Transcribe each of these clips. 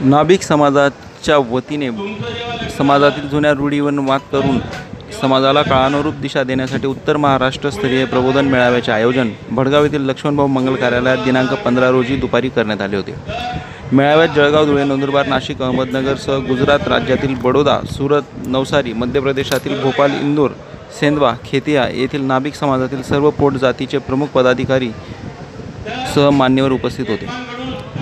नाभिक समाजाच्या वतीने समाजातील जुन्या रूढीवर मात करून समाजाला काळानुरूप दिशा देण्यासाठी उत्तर महाराष्ट्रस्तरीय प्रबोधन मेळाव्याचे आयोजन भडगाव येथील लक्ष्मणभाऊ मंगल कार्यालयात दिनांक पंधरा रोजी दुपारी करण्यात आले होते. मेळाव्यात जळगाव धुळे नंदुरबार नाशिक अहमदनगरसह गुजरात राज्यातील बडोदा सुरत नवसारी मध्य प्रदेशातील भोपाल इंदोर सेंदवा खेतिया येथील नाभिक समाजातील सर्व पोट जातीचे प्रमुख पदाधिकारी सह मान्यवर उपस्थित होते.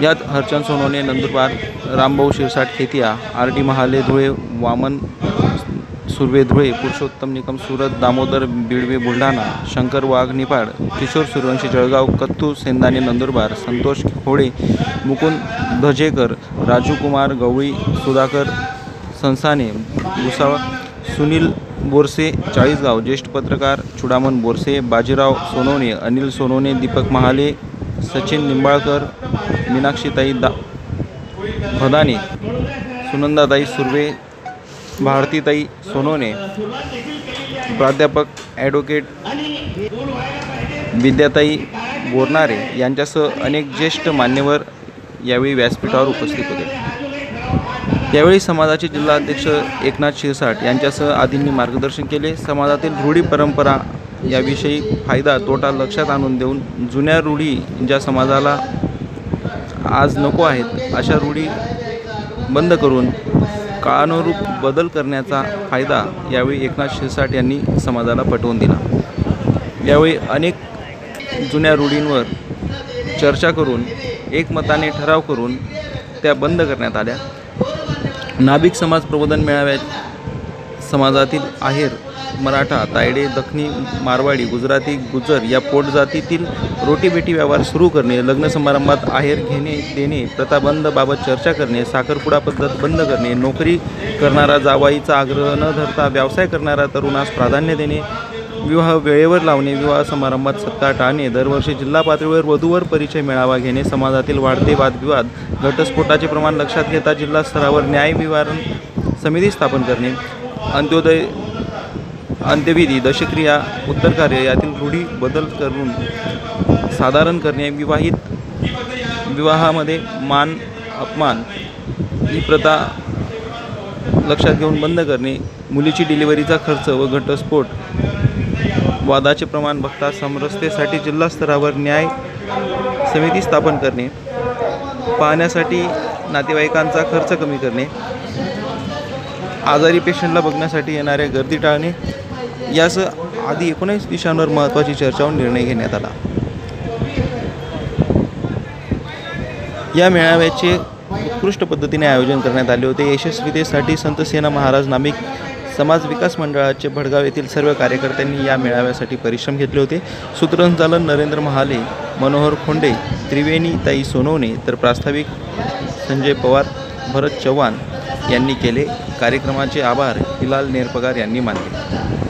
यात हरचंद सोनवणे नंदुरबार रामभाऊ शिरसाट खेतिया आर डी महाले धुळे वामन सुर्वे धुळे पुरुषोत्तम निकम सुरत दामोदर बिडवे बुलढाणा शंकर वाघ निपाड किशोर सूर्यवंशी जळगाव कत्तू सेंदाने नंदुरबार संतोष होळे मुकुंद धजेकर राजू कुमार गवळी सुधाकर संसाने भुसावळ सुनील बोरसे चाळीसगाव ज्येष्ठ पत्रकार चुडामन बोरसे बाजीराव सोनवणे अनिल सोनवणे दीपक महाले सचिन निंबाळकर मीनाक्षीताई दा भदाने सुनंदाताई सुर्वे भारतीताई सोनोने प्राध्यापक ॲडव्होकेट विद्याताई बोरणारे यांच्यासह अनेक ज्येष्ठ मान्यवर यावेळी व्यासपीठावर उपस्थित होते. यावेळी समाजाचे जिल्हाध्यक्ष एकनाथ शिरसाट यांच्यासह आदींनी मार्गदर्शन केले. समाजातील रूढी परंपरा याविषयी फायदा तोटा लक्षात आणून देऊन जुन्या रूढी ज्या समाजाला आज नको आहेत. अशा रूढी बंद करून काळानुरूप बदल करण्याचा फायदा यावेळी एकनाथ शिरसाट यांनी समाजाला पटवून दिला. यावेळी अनेक जुन्या रूढींवर चर्चा करून एकमताने ठराव करून त्या बंद करण्यात आल्या. नाभिक समाज प्रबोधन मेळाव्यात समाजातील आहेर मराठा तायडे दखनी मारवाडी गुजराती गुजर या पोटजातीतील रोटीबेटी व्यवहार सुरू करणे लग्न समारंभात आहेर घेणे देणे प्रथाबंदबाबत चर्चा करणे साखरपुडा पद्धत बंद करणे नोकरी करणारा जावाईचा आग्रह न धरता व्यवसाय करणारा तरुणास प्राधान्य देणे विवाह वेळेवर लावणे विवाह समारंभात सत्ता टाळणे दरवर्षी जिल्हा पातळीवर वधूवर परिचय मेळावा घेणे समाजातील वाढते वादविवाद घटस्फोटाचे प्रमाण लक्षात घेता जिल्हा स्तरावर न्याय निवारण समिती स्थापन करणे अंत्योदय अंत्यविधी दशक्रिया उत्तरकार्य यातील रूढी बदल करून साधारण करणे विवाहित विवाहामध्ये मान अपमान ही प्रथा लक्षात घेऊन बंद करणे मुलीची डिलिव्हरीचा खर्च व घटस्फोट वादाचे प्रमाण बघता समरसतेसाठी जिल्हा स्तरावर न्याय समिती स्थापन करणे पाहण्यासाठी नातेवाईकांचा खर्च कमी करणे आजारी पेशंटला बघण्यासाठी येणाऱ्या गर्दी टाळणे यास आदी एकोणीस विषयांवर महत्त्वाची चर्चा निर्णय घेण्यात आला. या मेळाव्याचे उत्कृष्ट पद्धतीने आयोजन करण्यात आले होते. यशस्वीतेसाठी संत सेना महाराज नामिक समाज विकास मंडळाचे भडगाव येथील सर्व कार्यकर्त्यांनी या मेळाव्यासाठी परिश्रम घेतले होते. सूत्रसंचालन नरेंद्र महाले मनोहर खोंडे त्रिवेणी ताई सोनवणे तर प्रास्ताविक संजय पवार भरत चव्हाण यांनी केले. कार्यक्रमाचे आभार हिलाल नेरपगार यांनी मानले.